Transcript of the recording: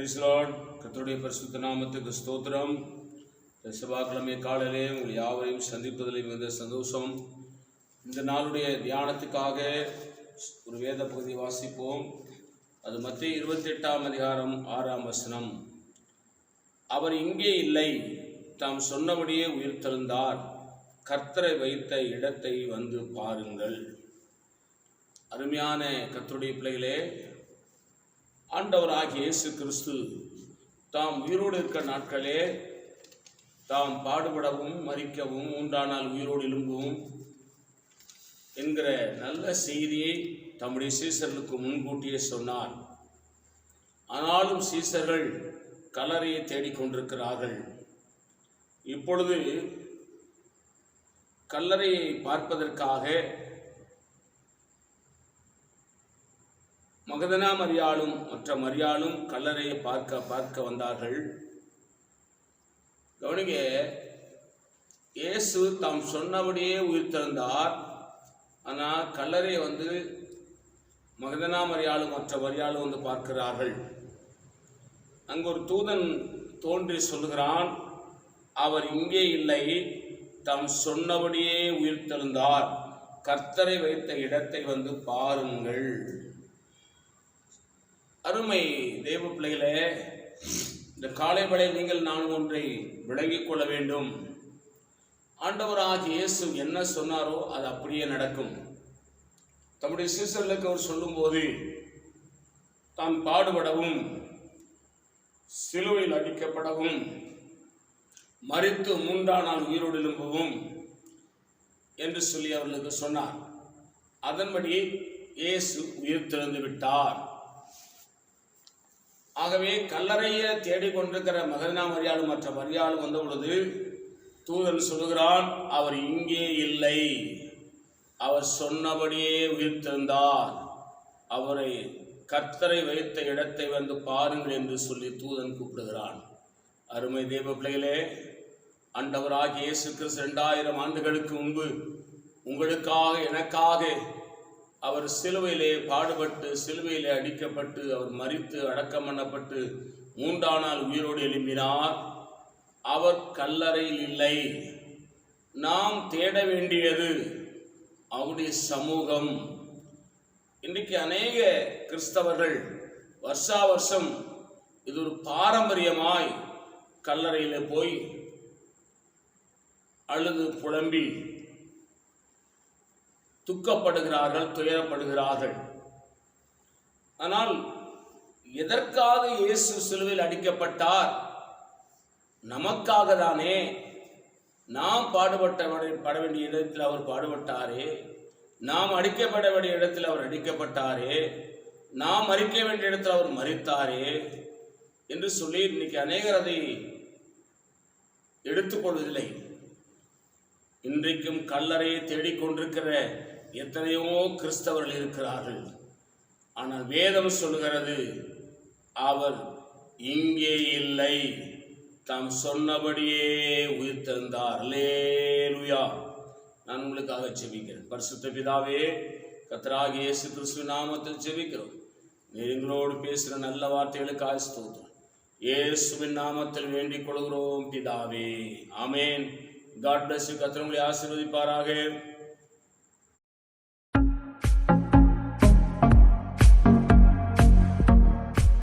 Price கத்தருடைய பரிசுத்த நாமத்துக்கு ஸ்தோத்திரம். செவ்வாய்க்கிழமை காலையிலே உங்கள் யாவரையும் சந்திப்பதில் மிகுந்த சந்தோஷம். இந்த நாளுடைய தியானத்துக்காக ஒரு வேத பகுதி வாசிப்போம். அது மத்திய இருபத்தெட்டாம் அதிகாரம் ஆறாம் வசனம். அவர் இங்கே இல்லை. தாம் சொன்னபடியே உயிர்த்தெழுந்தார் கர்த்தரை வைத்த இடத்தை வந்து பாருங்கள். அருமையான கத்துடைய பிள்ளைகளே ஆண்டவராகிய இயேசு கிறிஸ்து தாம் உயிரோடு இருக்க நாட்களே தாம் பாடுபடவும் மறிக்கவும் உண்டானால் உயிரோடு எழும்பவும் என்கிற நல்ல செய்தியை தம்முடைய சீசர்களுக்கு முன்கூட்டியே சொன்னார். ஆனாலும் சீசர்கள் கலரையை தேடிக்கொண்டிருக்கிறார்கள் இப்பொழுது கல்லறையை பார்ப்பதற்காக மகதனா மரியாளும் மற்ற மரியாளும் கல்லறையை பார்க்க பார்க்க வந்தார்கள். கவனிங்க இயேசு தாம் சொன்னபடியே உயிர்த்தெழுந்தார் ஆனால் கல்லறையை வந்து மகதனா மரியாளும் மற்ற மரியாளும் வந்து பார்க்கிறார்கள். அங்கு ஒரு தூதன் தோன்றி சொல்லுகிறான் அவர் இங்கே இல்லை. தாம் சொன்னபடியே உயிர்த்தெழுந்தார் கர்த்தரை வைத்த இடத்தை வந்து பாருங்கள். அருமை தேவ பிள்ளைகளே இந்த காலை வேளை நீங்கள் நான் ஒன்றை விளங்கிக் கொள்ள வேண்டும். ஆண்டவராகிய இயேசு என்ன சொன்னாரோ அது அப்படியே நடக்கும். தம்முடைய சீசர்களுக்கு அவர் சொல்லும்போது தான் பாடுபடவும் சிலுவையில் அடிக்கப்படவும் மறித்து மூன்றாம் நாள் உயிரோடு எழும்பவும் என்று சொல்லி அவர்களுக்கு சொன்னார். அதன்படி இயேசு உயிர் திறந்து விட்டார். ஆகவே கல்லறையை தேடிக்கொண்டிருக்கிற மகனா மரியாள் மற்ற மரியாளும் வந்த பொழுது தூதன் சொல்லுகிறான் அவர் இங்கே இல்லை. அவர் சொன்னபடியே உயிர்த்திருந்தார் அவரை கர்த்தரை வைத்த இடத்தை வந்து பாருங்கள் என்று சொல்லி தூதன் கூப்பிடுகிறான். அருமை தேவ பிள்ளைகளே ஆண்டவராகிய இயேசு கிறிஸ்து ரெண்டாயிரம் ஆண்டுகளுக்கு முன்பு உங்களுக்காக எனக்காக அவர் சிலுவையிலே பாடுபட்டு சிலுவையிலே அடிக்கப்பட்டு அவர் மறித்து அடக்கம் பண்ணப்பட்டு மூன்றாம் நாள் உயிரோடு எழும்பினார். அவர் கல்லறையில் இல்லை. நாம் தேட வேண்டியது அவருடைய சமூகம். இன்றைக்கு அநேக கிறிஸ்தவர்கள் வருஷா வருஷம் இது ஒரு பாரம்பரியமாய் கல்லறையில் போய் அழுது புலம்பி துக்கப்படுகிறார்கள் துயரப்படுகிறார்கள். ஆனால் எதற்காக இயேசு சிலுவையில் அடிக்கப்பட்டார்? நமக்காக தானே நாம் பாடுபட்ட பட வேண்டிய இடத்தில் அவர் பாடுபட்டாரே. நாம் அடிக்கப்பட வேண்டிய இடத்தில் அவர் அடிக்கப்பட்டாரே. நாம் மறிக்க வேண்டிய இடத்தில் அவர் மறித்தாரே என்று சொல்லி இன்னைக்கு அநேகர் அதை எடுத்துக்கொள்வதில்லை. இன்றைக்கும் கல்லறையை தேடிக்கொண்டிருக்கிற எத்தனையோ கிறிஸ்தவர்கள் இருக்கிறார்கள். ஆனால் வேதம் சொல்லுகிறது அவர் இங்கே இல்லை. தாம் சொன்னபடியே உயிர்த்தெழுந்தார். லேலுயா நான் உங்களுக்காக செபிக்கிறேன் பரிசுத்த பிதாவே கத்தராகிய இயேசு கிறிஸ்து நாமத்தில் செபிக்கிறோம் எங்களோடு பேசுகிற நல்ல வார்த்தைகளுக்கு ஸ்தோத்திரம். இயேசுவின் நாமத்தில் வேண்டிக் கொள்கிறோம் பிதாவே. ஆமேன். காட் பிளஸ் கத்திரங்களை ஆசீர்வதிப்பாராக.